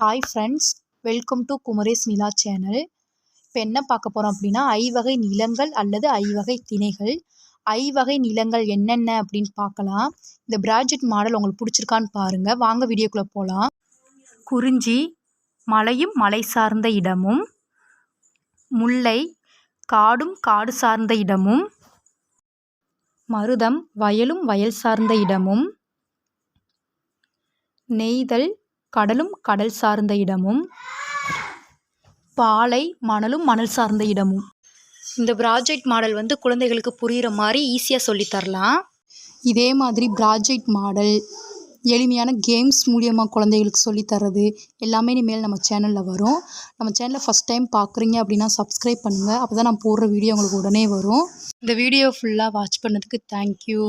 Hi friends welcome to Kumaresh Nila channel இப்போ என்ன பார்க்க போகிறோம் அப்படின்னா ஐவகை நிலங்கள் அல்லது ஐவகை திணைகள். ஐவகை நிலங்கள் என்னென்ன அப்படின்னு பார்க்கலாம். இந்த ப்ராஜெக்ட் மாடல் உங்களுக்கு பிடிச்சிருக்கான்னு பாருங்கள் வாங்க வீடியோக்குள்ளே போகலாம் குறிஞ்சி மலையும் மலை சார்ந்த இடமும். முல்லை காடும் காடு சார்ந்த இடமும். மருதம் வயலும் வயல் சார்ந்த இடமும். நெய்தல் கடலும் கடல் சார்ந்த இடமும் பாலை மணலும் மணல் சார்ந்த இடமும். இந்த ப்ராஜெக்ட் மாடல் வந்து குழந்தைகளுக்கு புரிகிற மாதிரி ஈஸியாக சொல்லித் தரலாம். இதே மாதிரி ப்ராஜெக்ட் மாடல் எளிமையான கேம்ஸ் மூலியமாக குழந்தைகளுக்கு சொல்லித்தரது எல்லாமே இனிமேல் நம்ம சேனலில் வரும். நம்ம சேனலை ஃபஸ்ட் டைம் பார்க்குறீங்க அப்படின்னா சப்ஸ்கிரைப் பண்ணுங்கள் அப்போ தான் நான் போடுற வீடியோ உங்களுக்கு உடனே வரும். இந்த வீடியோ ஃபுல்லாக வாட்ச் பண்ணதுக்கு தேங்க்யூ